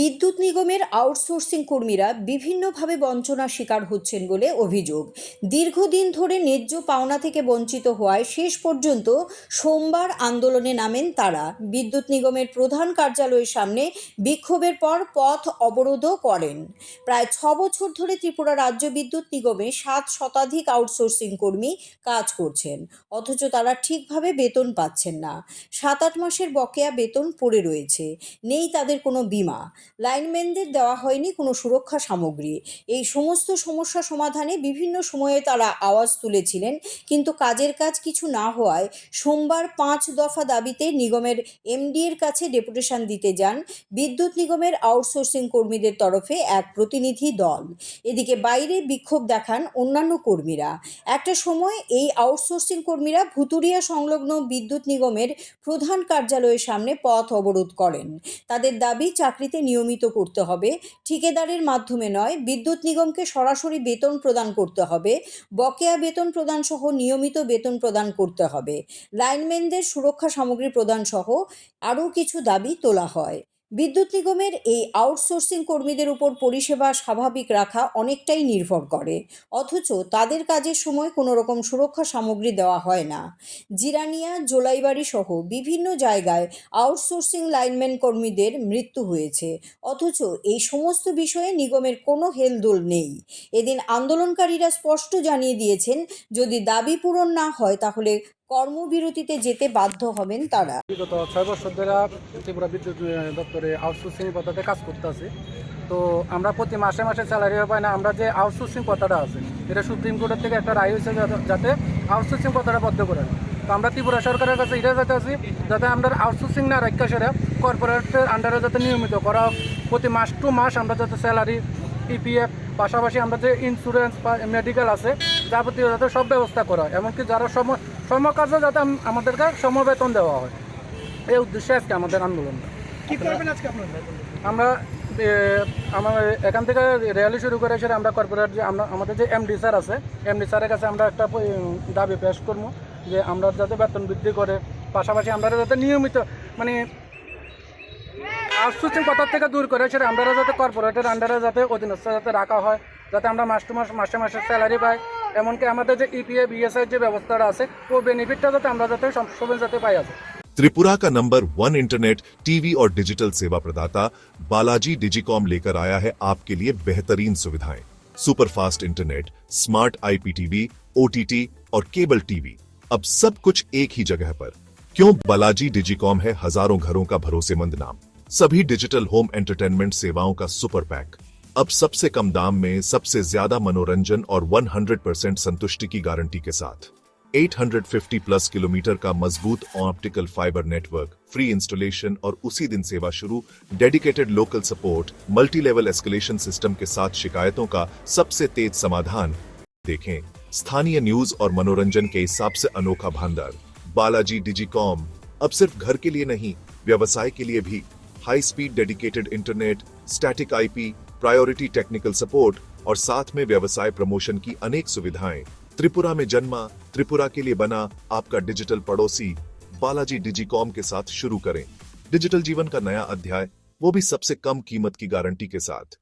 বিদ্যুৎ নিগমের আউটসোর্সিং কর্মীরা বিভিন্নভাবে বঞ্চনার শিকার হচ্ছেন বলে অভিযোগ। দীর্ঘদিন ধরে ন্যায্য পাওনা থেকে বঞ্চিত হওয়ায় শেষ পর্যন্ত সোমবার আন্দোলনে নামেন তারা। বিদ্যুৎ নিগমের প্রধান কার্যালয়ের সামনে বিক্ষোভের পর পথ অবরোধও করেন। প্রায় ছ বছর ধরে ত্রিপুরা রাজ্য বিদ্যুৎ নিগমে সাত শতাধিক আউটসোর্সিং কর্মী কাজ করছেন, অথচ তারা ঠিকভাবে বেতন পাচ্ছেন না। সাত আট মাসের বকেয়া বেতন পড়ে রয়েছে, নেই তাদের কোনো বিমা। লাইনম্যানদের দেওয়া হয়নি কোনো সুরক্ষা সামগ্রী। এই সমস্ত সমস্যা সমাধানে বিভিন্ন সময়ে তারা আওয়াজ তুলেছিলেন, কিন্তু কাজের কাজ কিছু না হওয়ায় সোমবার পাঁচ দফা দাবিতে নিগমের এমডির কাছে ডেপুটেশন দিতে যান বিদ্যুৎ নিগমের আউটসোর্সিং কর্মীদের তরফে এক প্রতিনিধি দল। এদিকে বাইরে বিক্ষোভ দেখান অন্যান্য কর্মীরা। একটা সময় এই আউটসোর্সিং কর্মীরা ভুতুরিয়া সংলগ্ন বিদ্যুৎ নিগমের প্রধান কার্যালয়ের সামনে পথ অবরোধ করেন। তাদের দাবি, চাকরিতে নিয়মিত করতে হবে। ঠিকাদারের মাধ্যমে নয়, বিদ্যুৎ নিগমকে সরাসরি বেতন প্রদান করতে হবে। বকেয়া বেতন প্রদান সহ নিয়মিত বেতন প্রদান করতে হবে। লাইনম্যানদের সুরক্ষা সামগ্রী প্রদান সহ আরও কিছু দাবি তোলা হয়। বিদ্যুৎ নিগমের এই আউটসোর্সিং কর্মীদের উপর পরিষেবা স্বাভাবিক রাখা অনেকটাই নির্ভর করে। অথচ তাদের কাজের সময় কোনো রকম সুরক্ষা সামগ্রী দেওয়া হয় না। জিরানিয়া, জোলাইবাড়ি সহ বিভিন্ন জায়গায় আউটসোর্সিং লাইনম্যান কর্মীদের মৃত্যু হয়েছে। অথচ এই সমস্ত বিষয়ে নিগমের কোনো হেলদোল নেই। এদিন আন্দোলনকারীরা স্পষ্ট জানিয়ে দিয়েছেন, যদি দাবি পূরণ না হয় তাহলে কর্মবিরতিতে যেতে বাধ্য হবেন তারা। বিগত ছয় বছর ধরে ত্রিপুরা বিদ্যুৎ দপ্তরে আউটসোর্সিং পদ্ধতিতে কাজ করতে আছি তো আমরা প্রতি মাসে মাসে স্যালারি পাই না, আমরা যে আউটসোর্সিং কথাটা আছে, এটা সুপ্রিম কোর্টের থেকে একটা রায় হয়েছে যাতে- আউটসোর্সিং কথাটা বদ্ধ করে তো আমরা ত্রিপুরা সরকারের কাছে এটা যাতে আছি, যাতে আমরা আউটসোর্সিং না রাখা সেটা কর্পোরেটের আন্ডারে যাতে নিয়মিত করা প্রতি মাস টু মাস আমরা যাতে স্যালারি পিপিএফ পাশাপাশি আমরা যে ইন্স্যুরেন্স বা মেডিকেল আছে যাবতীয় যাতে সব ব্যবস্থা করা হয়। এমনকি যারা সম সম কাজে যাতে আমাদেরকে সমবেতন দেওয়া হয়। এই উদ্দেশ্যে আজকে আমাদের আন্দোলন। কি করবেন আজকে আমরা আমার এখান থেকে র্যালি শুরু করে সেটা আমরা কর্পোরেট যে আমরা আমাদের যে এমডি স্যার আছে এমডি স্যারের কাছে আমরা একটা দাবি পেশ করব যে আমরা যাতে বেতন বৃদ্ধি করে। পাশাপাশি আমরা যাতে নিয়মিত মানে আউটসোর্সিং কথার থেকে দূর করে সেটা আমরা যাতে কর্পোরেটের আন্ডারে যাতে অধীনস্থ যাতে রাখা হয় যাতে আমরা মাস টু মাস মাসে মাসে স্যালারি পাই এমনকি আমাদের যে ইপিএ বিএসআই যে ব্যবস্থাটা আছে ও বেনিফিটটা যাতে আমরা যাতে সবসময় যাতে পাই আছে त्रिपुरा का नंबर वन इंटरनेट टीवी और डिजिटल सेवा प्रदाता बालाजी डिजिकॉम लेकर आया है आपके लिए बेहतरीन सुविधाएं superfast internet smart IPTV OTT और केबल टीवी अब सब कुछ एक ही जगह पर क्यों बालाजी डिजिकॉम है हजारों घरों का भरोसेमंद नाम सभी डिजिटल होम एंटरटेनमेंट सेवाओं का सुपर पैक। अब सबसे कम दाम में सबसे ज़्यादा मनोरंजन और 100% संतुष्टि की गारंटी के साथ। 850 प्लस किलोमीटर का मज़बूत optical fibre network, free installation और उसी दिन सेवा शुरू, dedicated local support multi level escalation system के साथ शिकायतों का सबसे तेज समाधान। देखें, स्थानीय न्यूज़ और मनोरंजन के हिसाब से अनोखा भंडार। बालाजी डिजिकॉम। अब सिर्फ़ घर के लिए नहीं, व्यवसाय के लिए भी। High speed dedicated internet static IP priority technical support और साथ में व्यवसाय प्रमोशन की अनेक सुविधाएँ। त्रिपुरा में जन्मा, त्रिपुरा के लिए बना आपका डिजिटल पड़ोसी बालाजी डिजीकॉम के साथ शुरू करें। डिजिटल जीवन का नया अध्याय, वो भी सबसे कम कीमत की गारंटी के साथ।